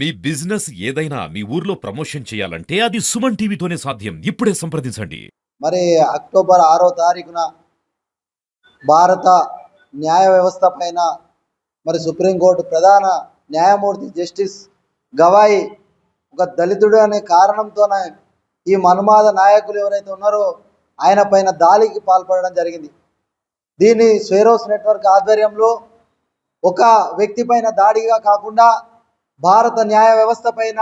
మీ business ఏదైనా మీ ఊర్లో promotion చేయాలంటే అది సుమన్ టీవీతోనే సాధ్యం. ఇప్పుడే సంప్రదించండి. మరి అక్టోబర్ ఆరో తారీఖున భారత న్యాయ వ్యవస్థ పైన మరి సుప్రీంకోర్టు ప్రధాన న్యాయమూర్తి జస్టిస్ గవాయి ఒక దళితుడు అనే కారణంతోనే ఈ మనుమాద నాయకులు ఎవరైతే ఉన్నారో ఆయన పైన దాడికి పాల్పడడం జరిగింది. దీన్ని స్వేరోస్ నెట్వర్క్ ఆధ్వర్యంలో ఒక వ్యక్తి పైన దాడిగా కాకుండా భారత న్యాయ వ్యవస్థ పైన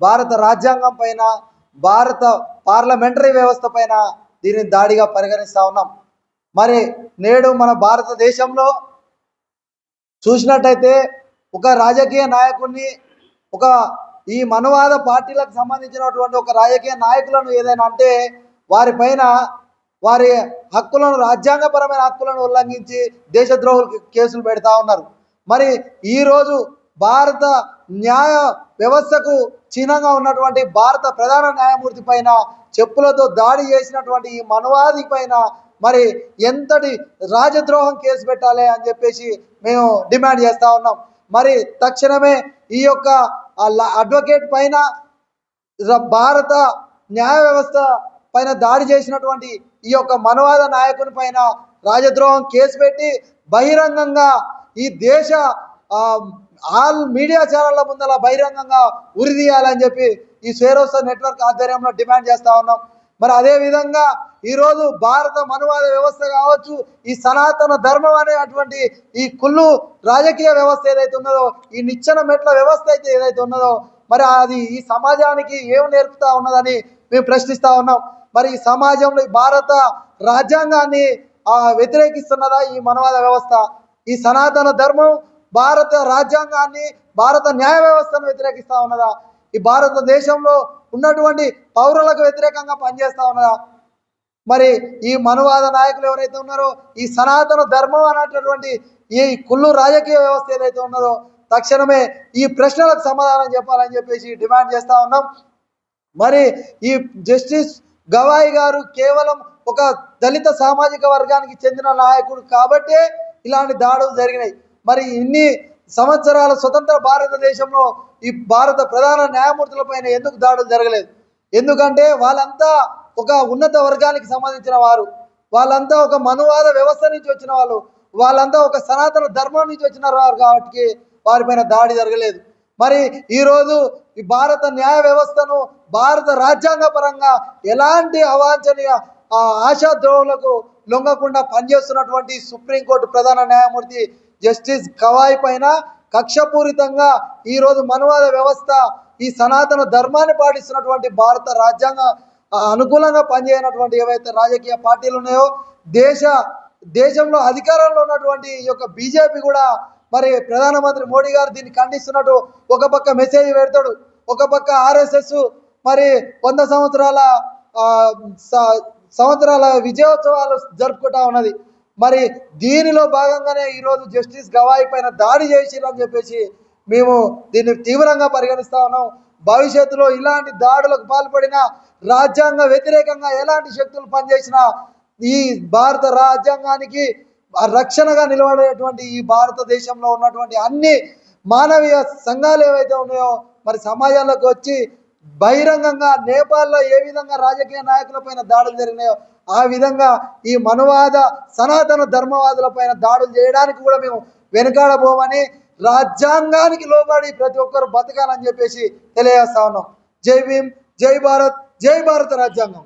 భారత రాజ్యాంగం పైన భారత పార్లమెంటరీ వ్యవస్థ పైన దీనిని దాడిగా పరిగణిస్తా ఉన్నాం. మరి నేడు మన భారతదేశంలో చూసినట్టయితే ఒక రాజకీయ నాయకుడిని ఒక ఈ మనువాద పార్టీలకు సంబంధించినటువంటి ఒక రాజకీయ నాయకులను ఏదైనా అంటే వారిపైన వారి హక్కులను రాజ్యాంగపరమైన హక్కులను ఉల్లంఘించి దేశద్రోహులకు కేసులు పెడతా ఉన్నారు. మరి ఈరోజు భారత న్యాయ వ్యవస్థకు చిహ్నంగా ఉన్నటువంటి భారత ప్రధాన న్యాయమూర్తి పైన చెప్పులతో దాడి చేసినటువంటి ఈ మనవాది పైన మరి ఎంతటి రాజద్రోహం కేసు పెట్టాలి అని చెప్పేసి మేము డిమాండ్ చేస్తూ ఉన్నాం. మరి తక్షణమే ఈ యొక్క అడ్వకేట్ పైన భారత న్యాయ వ్యవస్థ పైన దాడి చేసినటువంటి ఈ యొక్క మనవాద నాయకుని పైన రాజద్రోహం కేసు పెట్టి బహిరంగంగా ఈ దేశ ఆల్ మీడియా ఛానళ్ళ ముందర బహిరంగంగా ఉరిదీయాలని చెప్పి ఈ స్వేరోస నెట్వర్క్ ఆధ్వర్యంలో డిమాండ్ చేస్తా ఉన్నాం. మరి అదే విధంగా ఈరోజు భారత మనువాద వ్యవస్థ కావచ్చు ఈ సనాతన ధర్మం అనేటువంటి ఈ కుళ్ళు రాజకీయ వ్యవస్థ ఏదైతే ఉన్నదో ఈ నిచ్చెన మెట్ల వ్యవస్థ అయితే ఏదైతే ఉన్నదో మరి అది ఈ సమాజానికి ఏం నేర్పుతా ఉన్నదని మేము ప్రశ్నిస్తా ఉన్నాం. మరి ఈ సమాజంలో ఈ భారత రాజ్యాంగాన్ని వ్యతిరేకిస్తున్నదా ఈ మనవాద వ్యవస్థ? ఈ సనాతన ధర్మం భారత రాజ్యాంగాన్ని భారత న్యాయ వ్యవస్థను వ్యతిరేకిస్తా ఉన్నదా? ఈ భారతదేశంలో ఉన్నటువంటి పౌరులకు వ్యతిరేకంగా పనిచేస్తూ ఉన్నదా? మరి ఈ మనువాద నాయకులు ఎవరైతే ఉన్నారో ఈ సనాతన ధర్మం అనేటటువంటి ఈ కుళ్ళు రాజకీయ వ్యవస్థ ఏదైతే ఉన్నదో తక్షణమే ఈ ప్రశ్నలకు సమాధానం చెప్పాలని చెప్పేసి డిమాండ్ చేస్తూ ఉన్నాం. మరి ఈ జస్టిస్ గవాయి గారు కేవలం ఒక దళిత సామాజిక వర్గానికి చెందిన నాయకుడు కాబట్టే ఇలాంటి దాడులు జరిగినాయి. మరి ఇన్ని సంవత్సరాల స్వతంత్ర భారతదేశంలో ఈ భారత ప్రధాన న్యాయమూర్తుల పైన ఎందుకు దాడులు జరగలేదు? ఎందుకంటే వాళ్ళంతా ఒక ఉన్నత వర్గానికి సంబంధించిన వారు. వాళ్ళంతా ఒక మనువాద వ్యవస్థ నుంచి వచ్చిన వాళ్ళు. వాళ్ళంతా ఒక సనాతన ధర్మం నుంచి వచ్చిన వారు కాబట్టి వారిపైన దాడి జరగలేదు. మరి ఈరోజు ఈ భారత న్యాయ వ్యవస్థను భారత రాజ్యాంగ పరంగా ఎలాంటి అవాంఛనీయ ఆశాద్రోహులకు లొంగకుండా పనిచేస్తున్నటువంటి సుప్రీంకోర్టు ప్రధాన న్యాయమూర్తి జస్టిస్ కవాయ్ పైన కక్షపూరితంగా ఈరోజు మనువాద వ్యవస్థ ఈ సనాతన ధర్మాన్ని పాటిస్తున్నటువంటి భారత రాజ్యాంగ అనుకూలంగా పనిచేయనటువంటి ఏవైతే రాజకీయ పార్టీలు ఉన్నాయో దేశ దేశంలో అధికారంలో ఉన్నటువంటి ఈ యొక్క బీజేపీ కూడా మరి ప్రధానమంత్రి మోడీ గారు దీన్ని ఖండిస్తున్నట్టు ఒక పక్క మెసేజ్ పెడతాడు. ఒక పక్క ఆర్ఎస్ఎస్ మరి వంద సంవత్సరాల సంవత్సరాల విజయోత్సవాలు జరుపుకుంటా ఉన్నది. మరి దీనిలో భాగంగానే ఈరోజు జస్టిస్ గవాయి పైన దాడి చేసిరని చెప్పేసి మేము దీన్ని తీవ్రంగా పరిగణిస్తా ఉన్నాం. భవిష్యత్తులో ఇలాంటి దాడులకు పాల్పడిన రాజ్యాంగ వ్యతిరేకంగా ఎలాంటి శక్తులు పనిచేసినా ఈ భారత రాజ్యాంగానికి రక్షణగా నిలబడేటువంటి ఈ భారతదేశంలో ఉన్నటువంటి అన్ని మానవీయ సంఘాలు ఏవైతే ఉన్నాయో మరి సమాజంలోకి వచ్చి బహిరంగంగా నేపాల్లో ఏ విధంగా రాజకీయ నాయకుల పైన దాడులు జరిగినాయో ఆ విధంగా ఈ మనువాద సనాతన ధర్మవాదుల పైన దాడులు చేయడానికి కూడా మేము వెనకాడబోమని రాజ్యాంగానికి లోబడి ప్రతి ఒక్కరు బతకాలని చెప్పేసి తెలియజేస్తా ఉన్నాం. జై భీమ్ జై భారత్ జై భారత రాజ్యాంగం.